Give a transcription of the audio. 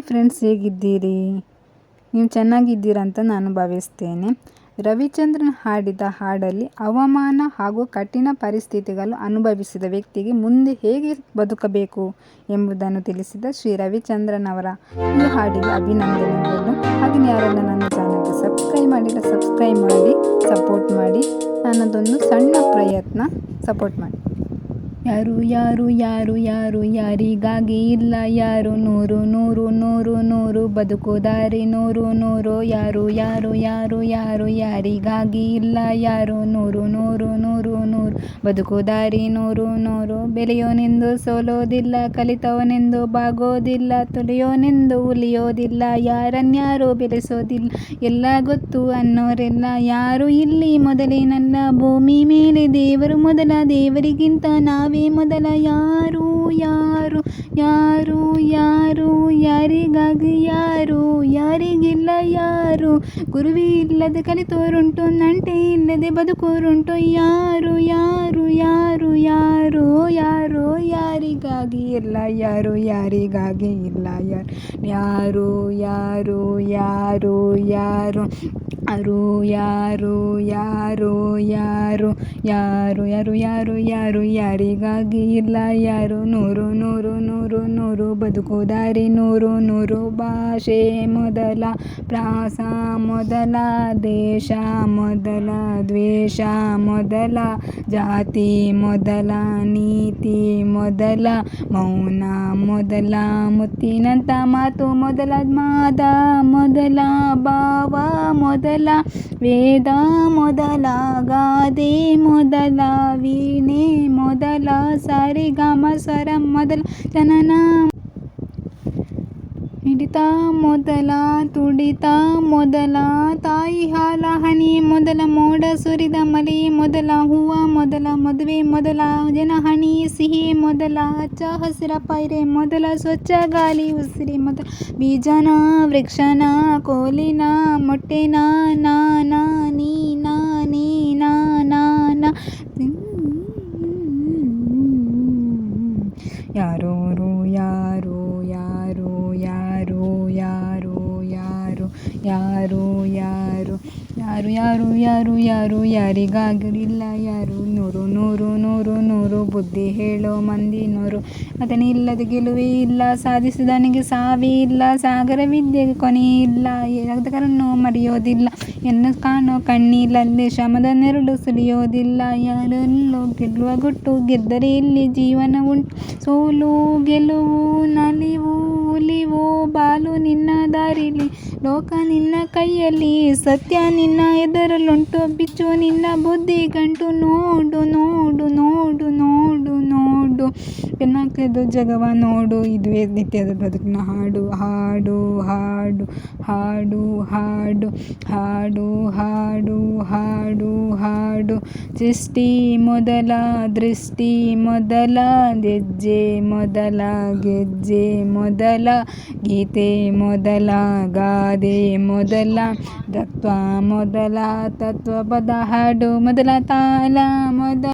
Hi friends, ಹೇಗಿದ್ದೀರಿ? ನೀವು ಚೆನ್ನಾಗಿದ್ದೀರಾ ಅಂತ ನಾನು ಭಾವಿಸ್ತೇನೆ. ರವಿಚಂದ್ರನ್ ಹಾಡಿದ ಹಾಡಲ್ಲಿ ಹವಾಮಾನ ಹಾಗೂ ಕಠಿಣ ಪರಿಸ್ಥಿತಿಗಳು ಅನುಭವಿಸಿದ ವ್ಯಕ್ತಿಗೆ ಮುಂದೆ ಹೇಗೆ ಬದುಕಬೇಕು ಎಂಬುದನ್ನು ತಿಳಿಸಿದ ಶ್ರೀ ರವಿಚಂದ್ರನ್ ಅವರ ಈ ಹಾಡಿಗೆ ಅಭಿನಂದನೆಗಳು. ಹಾಗೆ ಯಾರನ್ನು ನನ್ನ ಚಾನಲ್ಗೆ ಸಬ್ಸ್ಕ್ರೈಬ್ ಮಾಡಿಲ್ಲ ಸಬ್ಸ್ಕ್ರೈಬ್ ಮಾಡಿ ಸಪೋರ್ಟ್ ಮಾಡಿ ನನ್ನದೊಂದು ಸಣ್ಣ ಪ್ರಯತ್ನ ಸಪೋರ್ಟ್ ಮಾಡಿ. ಯಾರು ಯಾರು ಯಾರು ಯಾರು, ಯಾರಿಗಾಗಿ ಇಲ್ಲ? ಯಾರು, ನೂರು ನೂರು ನೂರು ನೂರು ಬದುಕುದಾರಿ ನೂರು ನೂರು, ಯಾರು ಯಾರು ಯಾರು ಯಾರು ಯಾರಿಗಾಗಿ ಇಲ್ಲ? ಯಾರು, ನೂರು ನೂರು ನೂರು ನೂರು ಬದುಕುದಾರಿ ನೂರು ನೂರು ಬೆಳೆಯೋನೆಂದು ಸೋಲೋದಿಲ್ಲ, ಕಲಿತವನೆಂದು ಬಾಗೋದಿಲ್ಲ, ತುಳಿಯೋನೆಂದು ಉಲಿಯೋದಿಲ್ಲ ಯಾರನ್ಯಾರು ಬೆಳೆಸೋದಿಲ್ಲ, ಎಲ್ಲ ಗೊತ್ತು ಅನ್ನೋರೆಲ್ಲ ಯಾರು ಇಲ್ಲಿ? ಮೊದಲೇ ನನ್ನ ಭೂಮಿ ಮೇಲೆ ದೇವರು, ಮೊದಲ ದೇವರಿಗಿಂತ ನಾವೇ ಮೊದಲ ಯಾರು ಯಾರು ಯಾರು ಯಾರು? ಯಾರಿಗಾಗಿ ಯಾರು ಯಾರಿಗಿಲ್ಲ ಯಾರು ಗುರುವಿ ಇಲ್ಲದೆ ಕಲಿತೋರುಂಟು ನಂಟೆ ಇಲ್ಲದೆ ಬದುಕೋರುಂಟು ಯಾರು ಯಾರು ಯಾರು ಯಾರು ಯಾರು ಯಾರಿಗಾಗಿ ಇಲ್ಲ ಯಾರು ಯಾರಿಗಾಗಿ ಇಲ್ಲ ಯಾರು ಯಾರು ಯಾರು ಯಾರು ಯಾರು ಯಾರು ಯಾರು ಯಾರು ಯಾರು ಯಾರು ಯಾರು ಯಾರು ಯಾರಿಗಾಗಿ ಇಲ್ಲ ಯಾರು ನೂರು ನೂರು ನೂರು ನೂರು ಬದುಕು ದಾರಿ ನೂರು ನೂರು ಭಾಷೆ ಮೊದಲ ಪ್ರಾಸ, ಮೊದಲ ದೇಶ, ಮೊದಲ ದ್ವೇಷ, ಮೊದಲ ಜಾತಿ, ಮೊದಲ ನೀತಿ, ಮೊದಲ ಮೌನ, ಮೊದಲ ಮುತ್ತಿನಂತ ಮಾತು, ಮೊದಲ ಮಾದ ಮೊದಲ ಭಾವ, ಮೊದಲ ವೇದ, ಮೊದಲ ಗಾದೆ, ಮೊದಲ ವೀಣೆ, ಮೊದಲ ಸರಿಗಮ ಸ್ವರ ಮೊದಲ ಜನನ ಹಿಡಿತ ಮೊದಲ, ತುಡಿತ ಮೊದಲ, ತಾಯಿ ಹಾಲ, ಹನಿ ಮೊದಲ, ಮೋಡ ಸುರಿದ ಮಲೆ ಮೊದಲ, ಹೂವ ಮೊದಲ, ಮದುವೆ ಮೊದಲ, ಜನ ಹಣಿ ಸಿಹಿ ಮೊದಲ ಹಚ್ಚ ಹಸಿರ ಪೈರೆ ಮೊದಲ, ಸ್ವಚ್ಛ ಗಾಳಿ ಉಸಿರಿ ಮೊದಲ, ಬೀಜನ, ವೃಕ್ಷನ, ಕೋಲಿನ, ಮೊಟ್ಟೆನ, ನಾನ ನೀ ಯಾರು ಯಾರು ಯಾರು ಯಾರು ಯಾರು ಯಾರು ಯಾರು ಯಾರಿಗಾಗಲಿಲ್ಲ ಯಾರು, ನೂರು ನೂರು ನೂರು ನೂರು, ಬುದ್ಧಿ ಹೇಳೋ ಮಂದಿ ನೂರು. ಇಲ್ಲದ ಗೆಲುವೇ ಇಲ್ಲ, ಸಾಧಿಸಿದವನಿಗೆ ಸಾವೇ ಇಲ್ಲ, ಸಾಗರ ವಿದ್ಯೆಗೆ ಕೊನೆ ಇಲ್ಲ ಏನಾಗದಕರನ್ನು ಮರೆಯೋದಿಲ್ಲ, ಎನ್ನ ಕಾಣೋ ಕಣ್ಣೀಲಲ್ಲಿ ಶ್ರಮದ ನೆರಳು ಸುಳಿಯೋದಿಲ್ಲ ಯಾರಲ್ಲೋ ಗೆಲ್ಲುವ ಗುಟ್ಟು ಗೆದ್ದರೆ ಇಲ್ಲಿ ಜೀವನ ಉಂಟು. ಸೋಲು, ಗೆಲುವು, ನಲಿವು, ಉಲಿವು, ಬಾಲು ನಿನ್ನ ದಾರಿಲಿ ಲೋಕ ನಿನ್ನ ಕೈಯಲ್ಲಿ ಸತ್ಯ ನಿನ್ನ ಎದುರಲ್ಲುಂಟು. ಬಿಚ್ಚು ನಿನ್ನ ಬುದ್ಧಿ ಗಂಟು. ನೋಡು ನೋಡು ನೋಡು ನೋಡು ನೋಡು ಬೆನ್ನಕ್ಕೆದು ಜಗವ ನೋಡು, ಇದುವೇ ನಿತ್ಯದ ಬದುಕಿನ ಹಾಡು ಹಾಡು ಹಾಡು ಹಾಡು ಹಾಡು ಹಾಡು ಹಾಡು ಹಾಡು ಹಾಡು. ಸೃಷ್ಟಿ ಮೊದಲ, ದೃಷ್ಟಿ ಮೊದಲ, ಗೆಜ್ಜೆ ಮೊದಲ ಗೆಜ್ಜೆ ಮೊದಲ, ಗೀತೆ ಮೊದಲ, ಗಾದೆ ಮೊದಲ ತತ್ವ ಮೊದಲ ತತ್ವ ಪದ ಹಾಡು ಮೊದಲ, ತಾಲ ಮೊದಲ.